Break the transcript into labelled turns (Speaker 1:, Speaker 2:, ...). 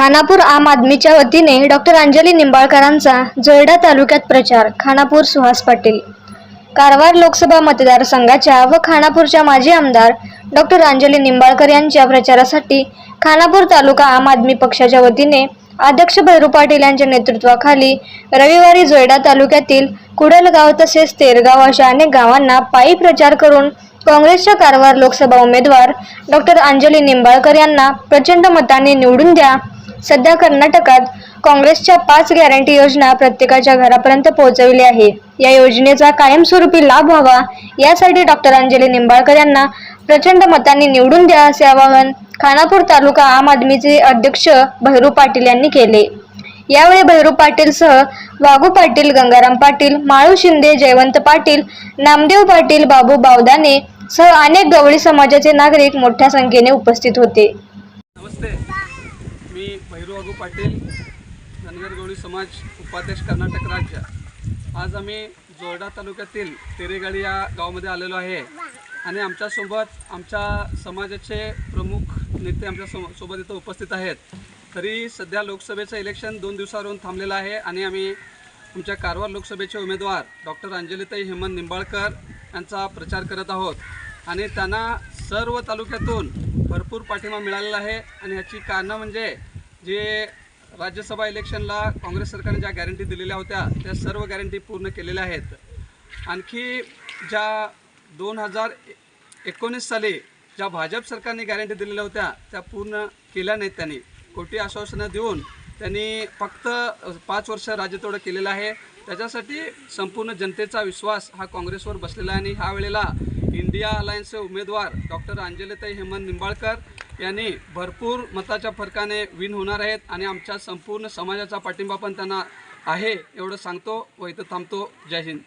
Speaker 1: खानापूर आम आदमीच्या वतीने डॉक्टर अंजली निंबाळकरांचा जोरडा तालुक्यात प्रचार खानापूर सुहास पाटील. कारवार लोकसभा मतदारसंघाच्या व खानापूरच्या माजी आमदार डॉक्टर अंजली निंबाळकर यांच्या प्रचारासाठी खानापूर तालुका आम आदमी पक्षाच्या वतीने अध्यक्ष भैरू पाटील यांच्या नेतृत्वाखाली रविवारी जोयडा तालुक्यातील कुडलगाव तसेच तेरगाव अशा अनेक गावांना पायी प्रचार करून काँग्रेसच्या कारवार लोकसभा उमेदवार डॉक्टर अंजली निंबाळकर यांना प्रचंड मताने निवडून द्या सध्या कर्नाटकात काँग्रेसच्या पाच गॅरंटी योजना प्रत्येकाच्या घरापर्यंत पोहोचविली आहे. या योजनेचा कायमस्वरूपी लाभ व्हावा यासाठी डॉक्टर अंजली निंबाळकर यांना प्रचंड मतांनी निवडून द्या असे आवाहन खानापूर तालुका आम आदमीचे अध्यक्ष भैरू पाटील यांनी केले. यावेळी भैरू पाटीलसह वाघू पाटील गंगाराम पाटील माळू शिंदे जयवंत पाटील नामदेव पाटील बाबू बावदाने सह अनेक गवळी समाजाचे नागरिक मोठ्या संख्येने उपस्थित होते.
Speaker 2: मी भैरू पाटील धनगर समाज उपाध्यक्ष कर्नाटक राज्य. आज आम्ही जोरडा तालुक्यातील तेरेगाडी या गावामध्ये आलेलो आहे. आणि आमच्यासोबत आमच्या समाजाचे प्रमुख नेते आमच्या सो- सोबत इथं उपस्थित आहेत. तरी सध्या लोकसभेचं इलेक्शन दोन दिवसावरून थांबलेलं आहे आणि आम्ही आमच्या कारवार लोकसभेचे उमेदवार डॉक्टर अंजलीताई हेमंत निंबाळकर यांचा प्रचार करत आहोत. आणि त्यांना सर्व तालुक्यातून भरपूर पाठिंबा मिळालेला आहे. आणि ह्याची कारणं म्हणजे जे राज्यसभा इलेक्शनला काँग्रेस सरकारने ज्या गॅरंटी दिलेल्या होत्या त्या सर्व गॅरंटी पूर्ण केलेल्या आहेत. आणखी ज्या दोन हजार एकोणीस साली ज्या भाजप सरकारने गॅरंटी दिलेल्या होत्या त्या पूर्ण केल्या नाहीत त्यांनी. खोटी आश्वासनं देऊन त्यांनी फक्त पाच वर्ष राज्यतोडं केलेलं आहे. त्याच्यासाठी संपूर्ण जनतेचा विश्वास हा काँग्रेसवर बसलेला आहे आणि ह्या वेळेला इंडिया अलायन्सचे उमेदवार डॉक्टर अंजलिताई हेमंत निंबाळकर यांनी भरपूर मताच्या फरकाने विन होणार आहेत आणि आमच्या संपूर्ण समाजाचा पाठिंबा पण त्यांना आहे एवढं सांगतो व इथं थांबतो. जय हिंद.